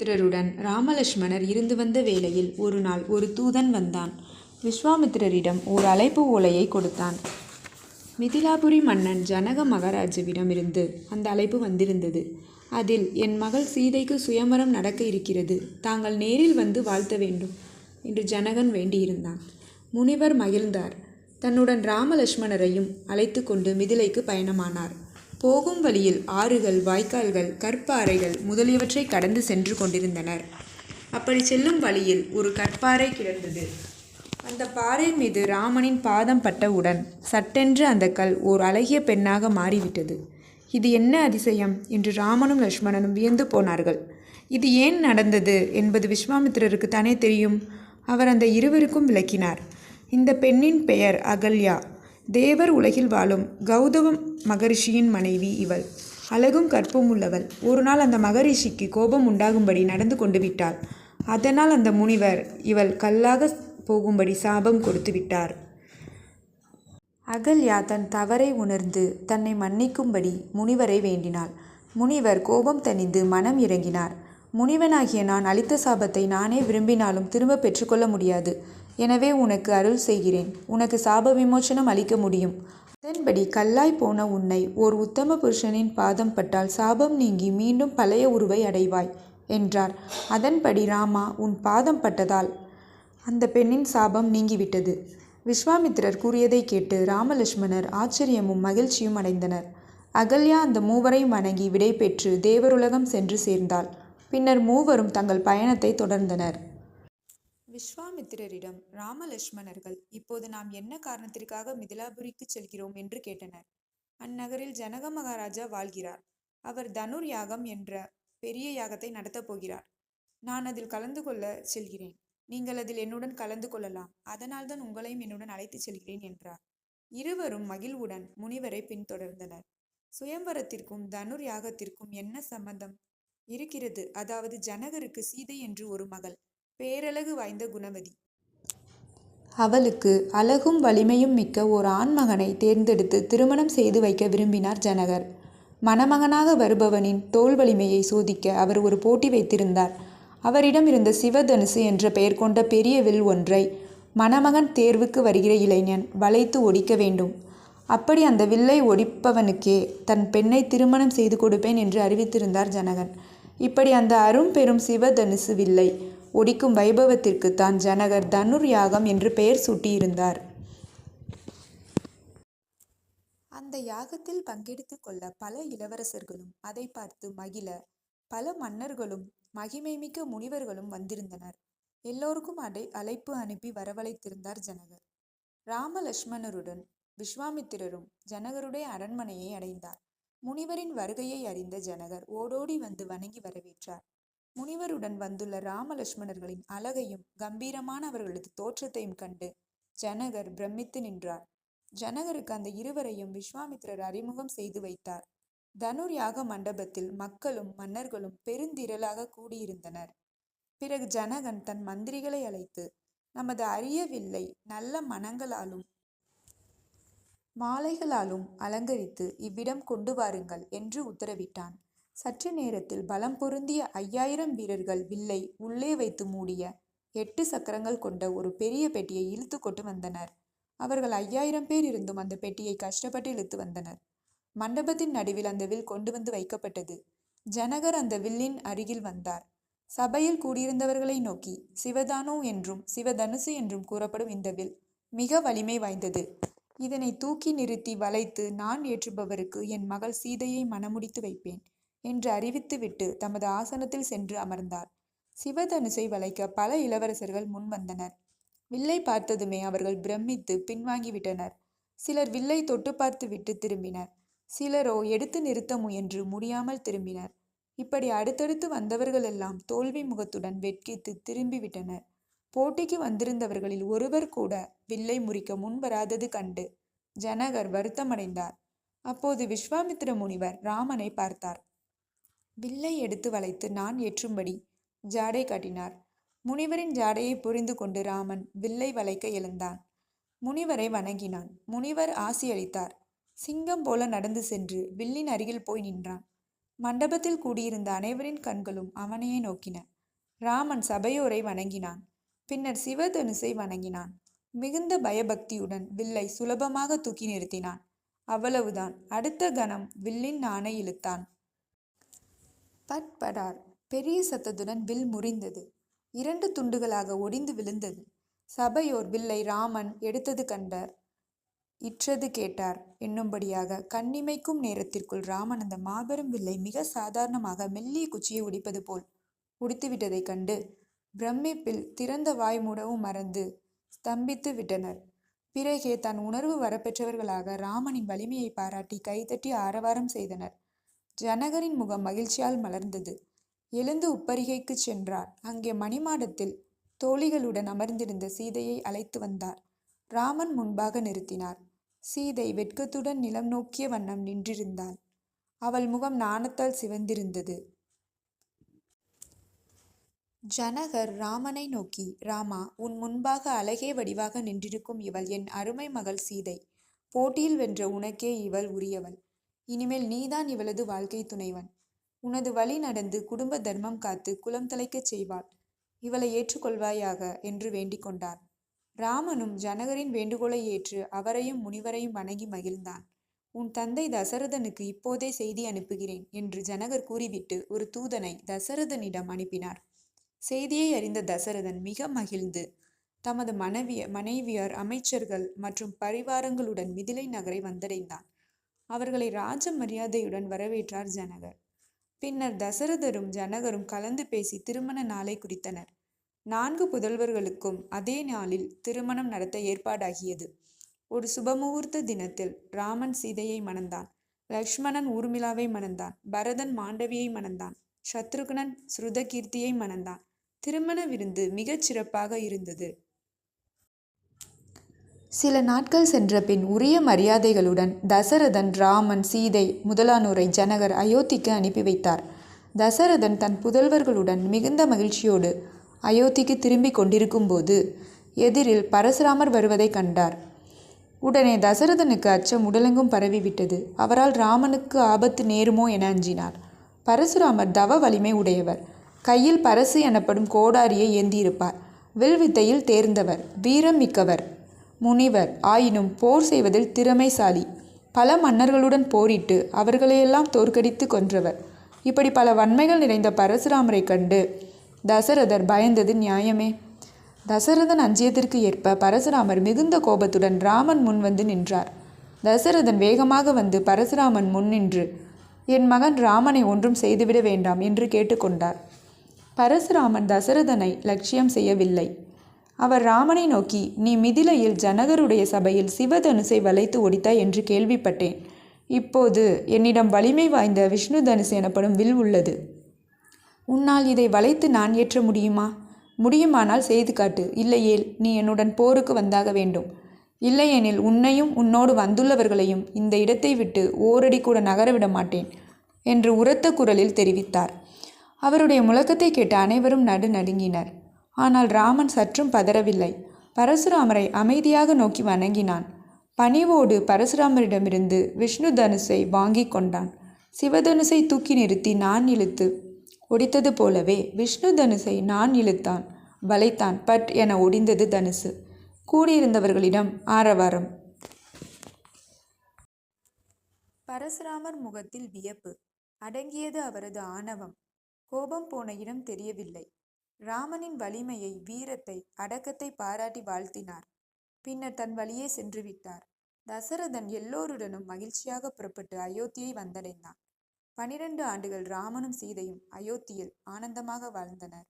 விஸ்வாமித்திரருடன் ராமலக்ஷ்மணர் இருந்து வந்த வேளையில் ஒரு நாள் ஒரு தூதன் வந்தான். விஸ்வாமித்திரரிடம் ஓர் அழைப்பு ஓலையை கொடுத்தான். மிதிலாபுரி மன்னன் ஜனக மகாராஜாவிடமிருந்து அந்த அழைப்பு வந்திருந்தது. அதில் என் மகள் சீதைக்கு சுயமரம் நடக்க இருக்கிறது. தாங்கள் நேரில் வந்து வாழ்த்த வேண்டும் என்று ஜனகன் வேண்டியிருந்தான். முனிவர் மகிழ்ந்தார். தன்னுடன் ராமலட்சுமணரையும் அழைத்து கொண்டு மிதிலைக்கு பயணமானார். போகும் வழியில் ஆறுகள் வாய்க்கால்கள் கற்பாறைகள் முதலியவற்றை கடந்து சென்று கொண்டிருந்தனர். அப்படி செல்லும் வழியில் ஒரு கற்பாறை கிடந்தது. அந்த பாறை மீது ராமனின் பாதம் பட்டவுடன் சட்டென்று அந்த கல் ஓர் அழகிய பெண்ணாக மாறிவிட்டது. இது என்ன அதிசயம்? என்று ராமனும் லக்ஷ்மணனும் வியந்து போனார்கள். இது ஏன் நடந்தது? என்பது விஸ்வாமித்திரருக்கு தானே தெரியும். அவர் அந்த இருவருக்கும் விளக்கினார். இந்த பெண்ணின் பெயர் அகல்யா. தேவர் உலகில் வாழும் கௌதம மகரிஷியின் மனைவி இவள். அழகும் கற்பும் உள்ளவள். ஒரு நாள் அந்த மகரிஷிக்கு கோபம் உண்டாகும்படி நடந்து கொண்டு விட்டாள். அதனால் அந்த முனிவர் இவள் கல்லாக போகும்படி சாபம் கொடுத்து விட்டார். அகல்யா தன் தவறை உணர்ந்து தன்னை மன்னிக்கும்படி முனிவரை வேண்டினாள். முனிவர் கோபம் தணிந்து மனம் இறங்கினார். முனிவனாகிய நான் அளித்த சாபத்தை நானே விரும்பினாலும் திரும்ப பெற்றுக்கொள்ள முடியாது. எனவே உனக்கு அருள் செய்கிறேன். உனக்கு சாப விமோசனம் அளிக்க முடியும். அதன்படி கல்லாய் போன உன்னை ஓர் உத்தம புருஷனின் பாதம் பட்டால் சாபம் நீங்கி மீண்டும் பழைய உருவை அடைவாய் என்றார். அதன்படி ராமா உன் பாதம் பட்டதால் அந்த பெண்ணின் சாபம் நீங்கிவிட்டது. விஸ்வாமித்திரர் கூறியதை கேட்டு ராமலட்சுமணர் ஆச்சரியமும் மகிழ்ச்சியும் அடைந்தனர். அகல்யா அந்த மூவரையும் வணங்கி விடை பெற்று தேவருலகம் சென்று சேர்ந்தாள். பின்னர் மூவரும் தங்கள் பயணத்தை தொடர்ந்தனர். விஸ்வாமித்திரரிடம் ராமலட்சுமணர்கள் இப்போது நாம் என்ன காரணத்திற்காக மிதிலாபுரிக்கு செல்கிறோம்? என்று கேட்டனர். அந்நகரில் ஜனக மகாராஜா வாழ்கிறார். அவர் தனுர் யாகம் என்ற பெரிய யாகத்தை நடத்தப் போகிறார். நான் அதில் கலந்து கொள்ள செல்கிறேன். நீங்கள் அதில் என்னுடன் கலந்து கொள்ளலாம். அதனால்தான் உங்களையும் என்னுடன் அழைத்துச் செல்கிறேன் என்றார். இருவரும் மகிழ்வுடன் முனிவரை பின்தொடர்ந்தனர். சுயம்பரத்திற்கும் தனுர் யாகத்திற்கும் என்ன சம்பந்தம்? இருக்கிறது. அதாவது ஜனகருக்கு சீதை என்று ஒரு மகள். பேரழகு வாய்ந்த குணவதி. அவளுக்கு அழகும் வலிமையும் மிக்க ஓர் ஆண்மகனை தேர்ந்தெடுத்து திருமணம் செய்து வைக்க விரும்பினார் ஜனகர். மணமகனாக வருபவனின் தோல் வலிமையை சோதிக்க அவர் ஒரு போட்டி வைத்திருந்தார். அவரிடம் இருந்த சிவதனுசு என்ற பெயர் கொண்ட பெரிய வில் ஒன்றை மணமகன் தேர்வுக்கு வருகிற இளைஞன் வளைத்து ஒடிக்க வேண்டும். அப்படி அந்த வில்லை ஒடிப்பவனுக்கே தன் பெண்ணை திருமணம் செய்து கொடுப்பேன் என்று அறிவித்திருந்தார் ஜனகன். இப்படி அந்த அரும் பெரும் சிவதனுசு வில்லை ஒடிக்கும் வைபவத்திற்கு தான் ஜனகர் தனுர் யாகம் என்று பெயர் சூட்டியிருந்தார். அந்த யாகத்தில் பங்கெடுத்து கொள்ள பல இளவரசர்களும் அதை பார்த்து மகிழ பல மன்னர்களும் மகிமைமிக்க முனிவர்களும் வந்திருந்தனர். எல்லோருக்கும் அடை அழைப்பு அனுப்பி வரவழைத்திருந்தார் ஜனகர். ராம லட்சுமணருடன் விஸ்வாமித்திரரும் ஜனகருடைய அரண்மனையை அடைந்தார். முனிவரின் வருகையை அறிந்த ஜனகர் ஓடோடி வந்து வணங்கி வரவேற்றார். முனிவருடன் வந்துள்ள ராமலட்சுமணர்களின் அழகையும் கம்பீரமான அவர்களது தோற்றத்தையும் கண்டு ஜனகர் பிரமித்து நின்றார். ஜனகருக்கு அந்த இருவரையும் விஸ்வாமித்திரர் அறிமுகம் செய்து வைத்தார். தனுர் யாக மண்டபத்தில் மக்களும் மன்னர்களும் பெருந்திரளாக கூடியிருந்தனர். பிறகு ஜனகன் தன் மந்திரிகளை அழைத்து நமது அறியவில்லை நல்ல மனங்களாலும் மாலைகளாலும் அலங்கரித்து இவ்விடம் கொண்டு வாருங்கள் என்று உத்தரவிட்டான். சற்று நேரத்தில் பலம் பொருந்திய ஐயாயிரம் வீரர்கள் வில்லை உள்ளே வைத்து மூடிய எட்டு சக்கரங்கள் கொண்ட ஒரு பெரிய பெட்டியை இழுத்து கொண்டு வந்தனர். அவர்கள் ஐயாயிரம் பேர் இருந்தும் அந்த பெட்டியை கஷ்டப்பட்டு இழுத்து வந்தனர். மண்டபத்தின் நடுவில் அந்த வில் கொண்டு வந்து வைக்கப்பட்டது. ஜனகர் அந்த வில்லின் அருகில் வந்தார். சபையில் கூடியிருந்தவர்களை நோக்கி சிவதானு என்றும் சிவதனுசு என்றும் கூறப்படும் இந்த வில் மிக வலிமை வாய்ந்தது. இதனை தூக்கி நிறுத்தி வளைத்து நான் ஏற்றுபவருக்கு என் மகள் சீதையை மணமுடித்து வைப்பேன். என்று அறிவித்துவிட்டு தமது ஆசனத்தில் சென்று அமர்ந்தார். சிவதனுசை வளைக்க பல இளவரசர்கள் முன் வந்தனர். வில்லை பார்த்ததுமே அவர்கள் பிரமித்து பின்வாங்கிவிட்டனர். சிலர் வில்லை தொட்டு பார்த்து விட்டு திரும்பினர். சிலரோ எடுத்து நிறுத்த முயன்று முடியாமல் திரும்பினர். இப்படி அடுத்தடுத்து வந்தவர்களெல்லாம் தோல்வி முகத்துடன் வெட்கித்து திரும்பிவிட்டனர். போட்டிக்கு வந்திருந்தவர்களில் ஒருவர் கூட வில்லை முறிக்க முன்வராதது கண்டு ஜனகர் வருத்தமடைந்தார். அப்போது விஸ்வாமித்திர முனிவர் ராமனை பார்த்தார். வில்லை எடுத்து வளைத்து நான் ஏற்றும்படி ஜாடை காட்டினார். முனிவரின் ஜாடையை புரிந்து கொண்டு ராமன் வில்லை வளைக்க எழுந்தான். முனிவரை வணங்கினான். முனிவர் ஆசியளித்தார் சிங்கம் போல நடந்து சென்று வில்லின் அருகில் போய் நின்றான். மண்டபத்தில் கூடியிருந்த அனைவரின் கண்களும் அவனையே நோக்கின. ராமன் சபையோரை வணங்கினான். பின்னர் சிவதனுசை வணங்கினான். மிகுந்த பயபக்தியுடன் வில்லை சுலபமாக தூக்கி நிறுத்தினான். அவ்வளவுதான். அடுத்த கணம் வில்லின் நாணை இழுத்தான். பட் படார் பெரிய சத்தத்துடன் வில் முறிந்தது. இரண்டு துண்டுகளாக ஒடிந்து விழுந்தது. சபையோர் வில்லை ராமன் எடுத்தது கண்டார். இற்றது கேட்டார். என்னும்படியாக கண்ணிமைக்கும் நேரத்திற்குள் ராமன் அந்த மாபெரும் வில்லை மிக சாதாரணமாக மெல்லிய குச்சியை உடிப்பது போல் உடித்துவிட்டதைக் கண்டு பிரமிப்பில் திறந்த வாய் மூடவும் மறந்து ஸ்தம்பித்து விட்டனர். பிறகே தன் உணர்வு வரப்பெற்றவர்களாக ராமனின் வலிமையை பாராட்டி கைதட்டி ஆரவாரம் செய்தனர். ஜனகரின் முகம் மகிழ்ச்சியால் மலர்ந்தது. எழுந்து உப்பரிகைக்கு சென்றார். அங்கே மணிமாடத்தில் தோழிகளுடன் அமர்ந்திருந்த சீதையை அழைத்து வந்தார். ராமன் முன்பாக நிறுத்தினார். சீதை வெட்கத்துடன் நிலம் நோக்கிய வண்ணம் நின்றிருந்தாள் அவள் முகம் நாணத்தால் சிவந்திருந்தது. ஜனகர் ராமனை நோக்கி ராமா உன் முன்பாக அழகே வடிவாக நின்றிருக்கும் இவள் என் அருமை மகள் சீதை. போட்டியில் வென்ற உனக்கே இவள் உரியவள். இனிமேல் நீதான் இவளது வாழ்க்கை துணைவன். உனது வழி நடந்து குடும்ப தர்மம் காத்து குலம் தலைக்கச் செய்வாள். இவளை ஏற்றுக்கொள்வாயாக என்று வேண்டிக் கொண்டார் ராமனும் ஜனகரின் வேண்டுகோளை ஏற்று அவரையும் முனிவரையும் வணங்கி மகிழ்ந்தான். உன் தந்தை தசரதனுக்கு இப்போதே செய்தி அனுப்புகிறேன் என்று ஜனகர் கூறிவிட்டு ஒரு தூதனை தசரதனிடம் அனுப்பினார். செய்தியை அறிந்த தசரதன் மிக மகிழ்ந்து தமது மனைவிய மனைவியர் அமைச்சர்கள் மற்றும் பரிவாரங்களுடன் மிதிலை நகரை வந்தடைந்தான். அவர்களை ராஜ மரியாதையுடன் வரவேற்றார் ஜனகர். பின்னர் தசரதரும் ஜனகரும் கலந்து பேசி திருமண நாளை குறித்தனர். நான்கு புதல்வர்களுக்கும் அதே நாளில் திருமணம் நடத்த ஏற்பாடாகியது. ஒரு சுபமுகூர்த்த தினத்தில் ராமன் சீதையை மணந்தான். லக்ஷ்மணன் ஊர்மிளாவை மணந்தான். பரதன் மாண்டவியை மணந்தான். சத்ருகுணன் ஸ்ருதகீர்த்தியை மணந்தான். திருமண விருந்து மிகச் சிறப்பாக இருந்தது. சில நாட்கள் சென்ற பின் உரிய மரியாதைகளுடன் தசரதன் ராமன் சீதை முதலானோரை ஜனகர் அயோத்திக்கு அனுப்பி வைத்தார். தசரதன் தன் புதல்வர்களுடன் மிகுந்த மகிழ்ச்சியோடு அயோத்திக்கு திரும்பிக் கொண்டிருக்கும்போது எதிரில் பரசுராமர் வருவதை கண்டார். உடனே தசரதனுக்கு அச்சம் உடலெங்கும் பரவிவிட்டது. அவரால் ராமனுக்கு ஆபத்து நேருமோ என அஞ்சினார். பரசுராமர் தவ வலிமை உடையவர். கையில் பரசு எனப்படும் கோடாரியை ஏந்தியிருப்பார். வில்வித்தையில் தேர்ந்தவர். வீரம் மிக்கவர். முனிவர் ஆயினும் போர் செய்வதில் திறமைசாலி. பல மன்னர்களுடன் போரிட்டு அவர்களையெல்லாம் தோற்கடித்து கொன்றவர். இப்படி பல வன்மைகள் நிறைந்த பரசுராமரை கண்டு தசரதர் பயந்தது நியாயமே. தசரதன் அஞ்சியத்திற்கு ஏற்ப பரசுராமர் மிகுந்த கோபத்துடன் ராமன் முன் வந்து நின்றார். தசரதன் வேகமாக வந்து பரசுராமன் முன் நின்று என் மகன் ராமனை ஒன்றும் செய்துவிட வேண்டாம் என்று கேட்டுக்கொண்டார் பரசுராமன் தசரதனை லட்சியம் செய்யவில்லை. அவர் ராமனை நோக்கி நீ மிதிலையில் ஜனகருடைய சபையில் சிவதனுசை வளைத்து ஒடித்தாய் என்று கேள்விப்பட்டேன். இப்போது என்னிடம் வலிமை வாய்ந்த விஷ்ணு தனுசு எனப்படும் வில் உள்ளது. உன்னால் இதை வளைத்து நான் ஏற்ற முடியுமா? முடியுமானால் செய்து காட்டு. இல்லையேல் நீ என்னுடன் போருக்கு வந்தாக வேண்டும். இல்லையெனில் உன்னையும் உன்னோடு வந்துள்ளவர்களையும் இந்த இடத்தை விட்டு ஓரடி கூட நகரவிட மாட்டேன் என்று உரத்த குரலில் தெரிவித்தார். அவருடைய முழக்கத்தை கேட்ட அனைவரும் நடு நடுங்கினர் ஆனால் ராமன் சற்றும் பதறவில்லை. பரசுராமரை அமைதியாக நோக்கி வணங்கினான். பணிவோடு பரசுராமரிடமிருந்து விஷ்ணு தனுசை வாங்கி கொண்டான். சிவதனுசை தூக்கி நிறுத்தி நான் இழுத்து ஒடித்தது போலவே விஷ்ணு தனுசை நான் இழுத்தான் வளைத்தான் பட் என ஒடிந்தது தனுசு. கூடியிருந்தவர்களிடம் ஆரவாரம். பரசுராமர் முகத்தில் வியப்பு. அடங்கியது அவரது ஆணவம். கோபம் போன இடம் தெரியவில்லை. ராமனின் வலிமையை வீரத்தை அடக்கத்தை பாராட்டி வாழ்த்தினார். பின்னர் தன் வழியே சென்று விட்டார். தசரதன் எல்லோருடனும் மகிழ்ச்சியாக புறப்பட்டு அயோத்தியை வந்தடைந்தான். பனிரெண்டு ஆண்டுகள் ராமனும் சீதையும் அயோத்தியில் ஆனந்தமாக வாழ்ந்தனர்.